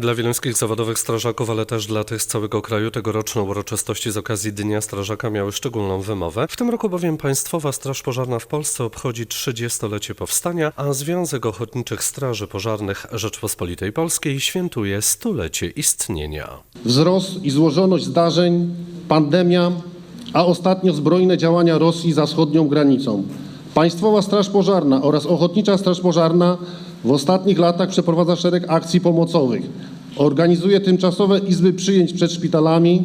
Dla wieluńskich zawodowych strażaków, ale też dla tych z całego kraju tegoroczne uroczystości z okazji Dnia Strażaka miały szczególną wymowę. W tym roku bowiem Państwowa Straż Pożarna w Polsce obchodzi 30-lecie powstania, a Związek Ochotniczych Straży Pożarnych Rzeczpospolitej Polskiej świętuje stulecie istnienia. wzrost i złożoność zdarzeń, pandemia, a ostatnio zbrojne działania Rosji za wschodnią granicą. Państwowa Straż Pożarna oraz Ochotnicza Straż Pożarna w ostatnich latach przeprowadza szereg akcji pomocowych. Organizuje tymczasowe izby przyjęć przed szpitalami,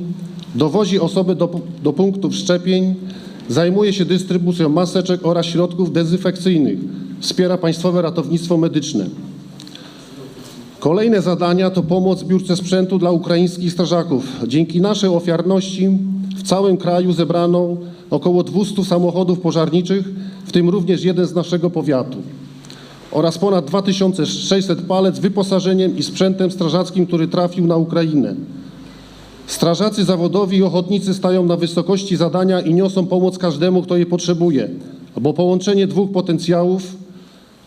dowozi osoby do, do punktów szczepień, zajmuje się dystrybucją maseczek oraz środków dezynfekcyjnych, wspiera Państwowe Ratownictwo Medyczne. Kolejne zadania to pomoc w zbiórce sprzętu dla ukraińskich strażaków. Dzięki naszej ofiarności w całym kraju zebrano około 200 samochodów pożarniczych, w tym również jeden z naszego powiatu oraz ponad 2600 palet z wyposażeniem i sprzętem strażackim, który trafił na Ukrainę. Strażacy zawodowi i ochotnicy stają na wysokości zadania i niosą pomoc każdemu, kto jej potrzebuje, bo połączenie dwóch potencjałów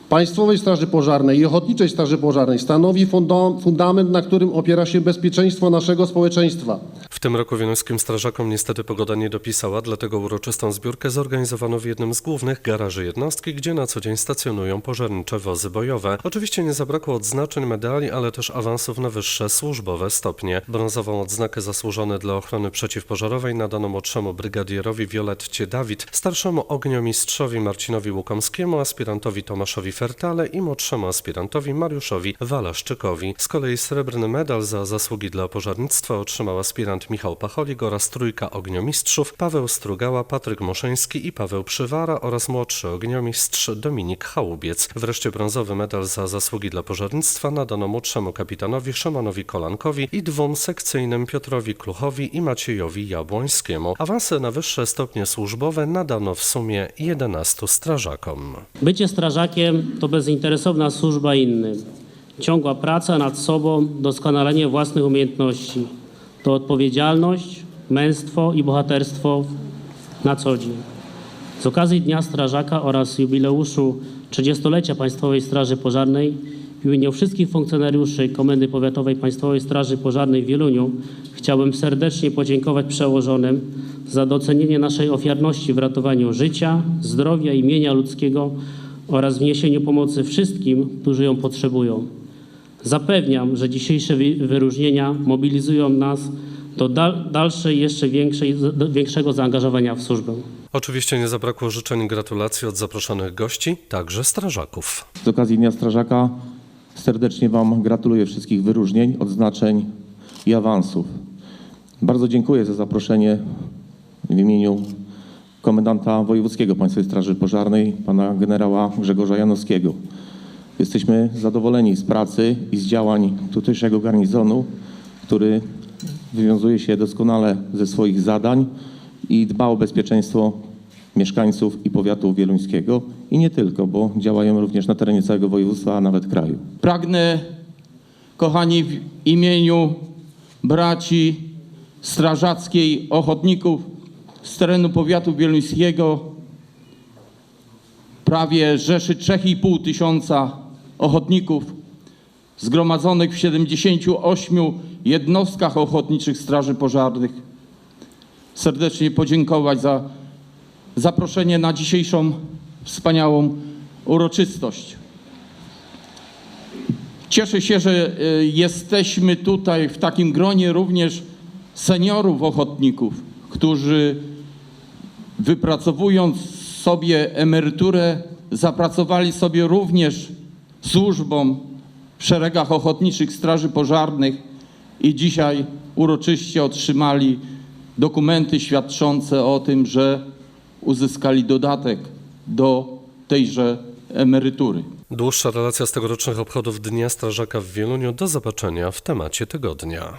Państwowej Straży Pożarnej i Ochotniczej Straży Pożarnej stanowi funda- fundament, na którym opiera się bezpieczeństwo naszego społeczeństwa. W tym roku wieluńskim strażakom niestety pogoda nie dopisała, dlatego uroczystą zbiórkę zorganizowano w jednym z głównych garaży jednostki, gdzie na co dzień stacjonują pożarnicze wozy bojowe. Oczywiście nie zabrakło odznaczeń, medali, ale też awansów na wyższe służbowe stopnie. Brązową odznakę zasłużony dla ochrony przeciwpożarowej nadano młodszemu brygadierowi Violetcie Dawid, starszemu ogniomistrzowi Marcinowi Łukomskiemu, aspirantowi Tomaszowi Fertale i młodszemu aspirantowi Mariuszowi Walaszczykowi. Z kolei srebrny medal za zasługi dla pożarnictwa otrzymał aspirant Michał Pacholik oraz trójka ogniomistrzów Paweł Strugała, Patryk Moszeński i Paweł Przywara oraz młodszy ogniomistrz Dominik Chałubiec. Wreszcie brązowy medal za zasługi dla pożarnictwa nadano młodszemu kapitanowi Szymonowi Kolankowi i dwóm sekcyjnym Piotrowi Kluchowi i Maciejowi Jabłońskiemu. Awanse na wyższe stopnie służbowe nadano w sumie 11 strażakom. Bycie strażakiem to bezinteresowna służba innym. Ciągła praca nad sobą, doskonalenie własnych umiejętności. To odpowiedzialność, męstwo i bohaterstwo na co dzień. Z okazji Dnia Strażaka oraz jubileuszu 30-lecia Państwowej Straży Pożarnej w imieniu wszystkich funkcjonariuszy Komendy Powiatowej Państwowej Straży Pożarnej w Wieluniu chciałbym serdecznie podziękować przełożonym za docenienie naszej ofiarności w ratowaniu życia, zdrowia i mienia ludzkiego oraz wniesieniu pomocy wszystkim, którzy ją potrzebują. Zapewniam, że dzisiejsze wyróżnienia mobilizują nas do dal, dalszej, jeszcze większej, do większego zaangażowania w służbę. Oczywiście nie zabrakło życzeń i gratulacji od zaproszonych gości, także strażaków. Z okazji Dnia Strażaka serdecznie Wam gratuluję wszystkich wyróżnień, odznaczeń i awansów. Bardzo dziękuję za zaproszenie w imieniu komendanta wojewódzkiego Państwowej Straży Pożarnej, pana generała Grzegorza Janowskiego. Jesteśmy zadowoleni z pracy i z działań tutejszego garnizonu, który wywiązuje się doskonale ze swoich zadań i dba o bezpieczeństwo mieszkańców i powiatu wieluńskiego i nie tylko, bo działają również na terenie całego województwa, a nawet kraju. Pragnę, kochani, w imieniu braci strażackiej ochotników z terenu powiatu wieluńskiego, prawie rzeszy 3,5 tysiąca ochotników zgromadzonych w 78 jednostkach ochotniczych straży pożarnych, serdecznie podziękować za zaproszenie na dzisiejszą wspaniałą uroczystość. Cieszę się, że y, jesteśmy tutaj w takim gronie również seniorów ochotników, którzy wypracowując sobie emeryturę, zapracowali sobie również służbą w szeregach ochotniczych straży pożarnych i dzisiaj uroczyście otrzymali dokumenty świadczące o tym, że uzyskali dodatek do tejże emerytury. Dłuższa relacja z tegorocznych obchodów Dnia Strażaka w Wieluniu. Do zobaczenia w temacie tygodnia.